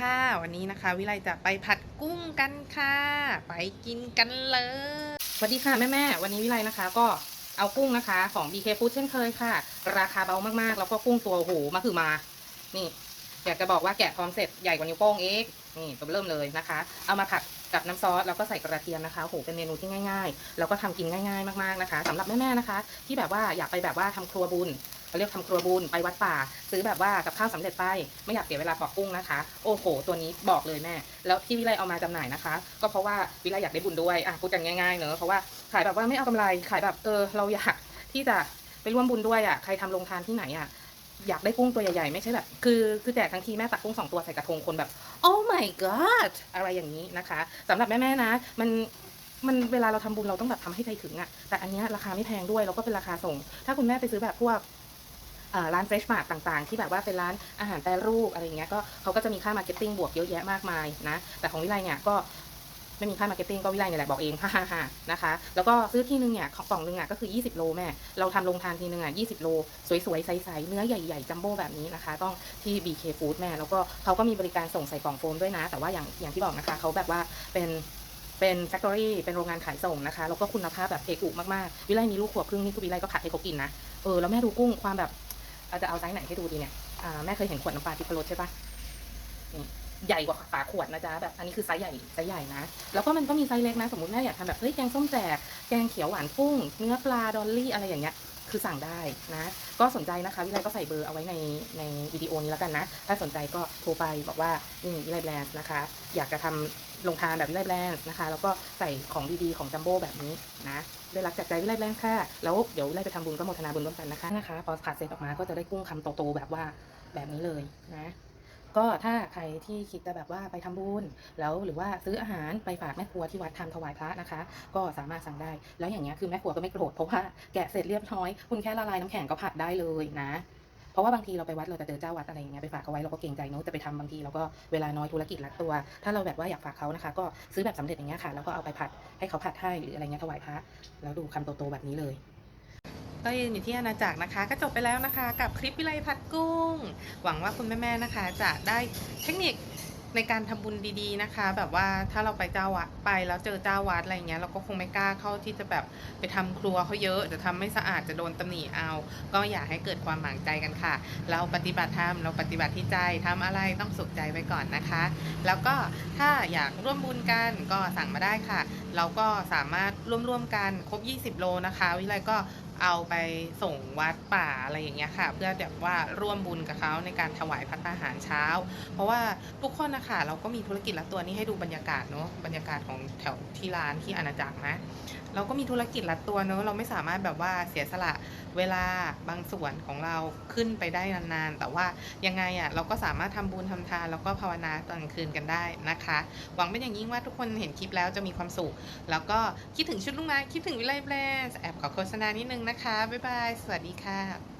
ค่ะ วันนี้นะคะ วิไลจะไปผัดกุ้งกันค่ะ ไปกินกันเลยสวัสดีค่ะแม่แม่วันนี้วิไลนะคะ ก็เอากุ้งนะคะ ของ BK Food เช่นเคยค่ะ ราคาเบามากๆ แล้วก็กุ้งตัวโหมาคือมา นี่ อยากจะบอกว่าแกะพร้อมเสร็จใหญ่กว่านิ้วโป้งเองนี่ตัวเริ่มเลยนะคะ เอามาผัดกับน้ำซอสแล้วก็ใส่กระเทียมนะคะโหเป็นเมนูที่ง่าย ๆ แล้วก็ทำกินง่าย ๆ มากๆนะคะสำหรับแม่ๆนะคะ ที่แบบว่าอยากไปแบบว่าทำครัวบุญ เขาเรียกทำครัวบุญไปวัดป่า ซื้อแบบว่ากับข้าวสำเร็จไป ไม่อยากเสียเวลาปอกกุ้งนะคะ โอ้โห ตัวนี้บอกเลยแม่ แล้วที่วิไลเอามาจำหน่ายนะคะ ก็เพราะว่าวิไลอยากได้บุญด้วยอะพูดกันง่ายๆเนอะเพราะว่าขายแบบว่าไม่เอากำไรขายแบบเออเราอยากที่จะไปร่วมบุญด้วยอะใครทำโรงทานที่ไหนอะอยากได้กุ้งตัวใหญ่ๆ ไม่ใช่แบบ คือคือแจกทั้งทีแม่ตักกุ้งสองตัวใส่กระทงคนแบบ oh my god อะไรอย่างนี้นะคะสำหรับแม่ๆนะ มันมันเวลาเราทำบุญเราต้องแบบทำให้ใจถึงอะแต่อันนี้ราคาไม่แพงด้วยแล้วก็เป็นราคาส่ง ถ้าคุณแม่ไปซื้อแบบพวก ร้านเฟรชมาร์ทต่างๆ ที่แบบว่าเป็นร้านอาหารแปรรูปอะไรอย่างเงี้ยก็เขาก็จะมีค่ามาร์เก็ตติ้งบวกเยอะแยะมากมายนะแต่ของวิไลเนี่ยก็ไม่มีค่ามาร์เก็ตติ้งก็วิไลเนี่ยแหละบอกเองฮ่าฮ่านะคะ แล้วก็ซื้อที่นึงเนี่ยของกล่องนึงอะก็คือ 20 โลแม่ เราทำลงทานทีนึงอะ 20 โล สวยๆ ใสๆ เนื้อใหญ่ๆ จัมโบ้แบบนี้นะคะ ต้องที่ BK Food แม่ แล้วก็เขาก็มีบริการส่งใส่กล่องโฟมด้วยนะ แต่ว่าอย่างอย่างที่บอกนะคะ เขาแบบว่าเป็นเป็นแฟคทอรี่เป็นโรงงานขายส่งนะคะ แล้วก็คุณภาพแบบเอกอุมากๆ วิไลมีลูกขวบครึ่งนี่คือวิไลก็ผัดให้เขากินนะ เออ แล้วแม่ดูกุ้งความแบบ เอาจะเอาไซส์ไหนให้ดูดีเนี่ยแม่เคยเห็นขวดน้ำปลาทิพรสใช่ปะนี่ใหญ่กว่าฝาขวดนะจ๊ะแบบอันนี้คือไซส์ใหญ่ไซส์ใหญ่นะ แล้วก็มันก็มีไซส์เล็กนะ สมมติแม่อยากทำแบบเฮ้ยแกงส้มแจกแกงเขียวหวานกุ้งเนื้อปลาดอลลี่อะไรอย่างเงี้ย คือสั่งได้นะ ก็สนใจนะคะวิไลก็ใส่เบอร์เอาไว้ในในวิดีโอนี้แล้วกันนะ ถ้าสนใจก็โทรไปบอกว่านี่วิไลแบรนด์นะคะ อยากจะทำลงทานแบบวิไลแบรนด์นะคะ แล้วก็ใส่ของดีๆของจัมโบ้แบบนี้นะได้รักจากใจวิไลแบรนด์ค่ะ แล้วเดี๋ยววิไลไปทำบุญก็โมทนาบุญร่วมกันนะคะนะคะพอขาดเสร็จออกมาก็จะได้กุ้งคำโตๆแบบว่าแบบนี้เลยนะ ก็ถ้าใครที่คิดจะแบบว่าไปทำบุญแล้วหรือว่าซื้ออาหารไปฝากแม่ครัวที่วัดทำถวายพระนะคะ ก็สามารถสั่งได้ แล้วอย่างเงี้ยคือแม่ครัวก็ไม่โกรธเพราะว่าแกะเสร็จเรียบร้อย คุณแค่ละลายน้ำแข็งก็ผัดได้เลยนะเพราะว่าบางทีเราไปวัดเราจะเจอเจ้าวัดอะไรอย่างเงี้ยไปฝากเขาไว้เราก็เกรงใจเนอะจะไปทำบางทีเราก็เวลาน้อยธุรกิจรัดตัว ถ้าเราแบบว่าอยากฝากเขานะคะ ก็ซื้อแบบสำเร็จอย่างเงี้ยค่ะแล้วก็เอาไปผัดให้เขาผัดให้หรืออะไรเงี้ยถวายพระแล้วดูคำโตๆแบบนี้เลย ก็ยืนอยู่ที่อาณาจักรนะคะ ก็จบไปแล้วนะคะ กับคลิปวิไลผัดกุ้ง หวังว่าคุณแม่ๆนะคะ จะได้เทคนิคในการทำบุญดีๆนะคะ แบบว่าถ้าเราไปเจ้าวัดไปแล้วเจอเจ้าวัดอะไรเงี้ยเราก็คงไม่กล้าเข้าที่จะแบบไปทำครัวเขาเยอะจะทำไม่สะอาดจะโดนตำหนิเอา ก็อยากให้เกิดความหมางใจกันค่ะ เราปฏิบัติธรรมเราปฏิบัติที่ใจทำอะไรต้องสุขใจไว้ก่อนนะคะ แล้วก็ถ้าอยากร่วมบุญกันก็สั่งมาได้ค่ะ เราก็สามารถร่วมๆกันครบ 20 โลนะคะ วิไลก็ เอาไปส่งวัดป่าอะไรอย่างเงี้ยค่ะ เพื่อแบบว่าร่วมบุญกับเขาในการถวายพัตตาหารเช้า เพราะว่าทุกคนนะคะเราก็มีธุรกิจละตัวนี้ให้ดูบรรยากาศเนาะบรรยากาศของแถวที่ร้านที่อาณาจักรนะเราก็มีธุรกิจละตัวเนอะเราไม่สามารถแบบว่าเสียสละเวลาบางส่วนของเราขึ้นไปได้นานๆ แต่ว่ายังไงอะ่ะเราก็สามารถทำบุญทำทานแล้วก็ภาวนาตอนคืนกันได้นะคะ หวังเป็นอย่างยิ่งว่าทุกคนเห็นคลิปแล้วจะมีความสุข แล้วก็คิดถึงชุดลูกไม้คิดถึงวิไลแบรนด์แอบขอโฆษณานิดนึงนะนะคะ บ๊ายบาย สวัสดีค่ะ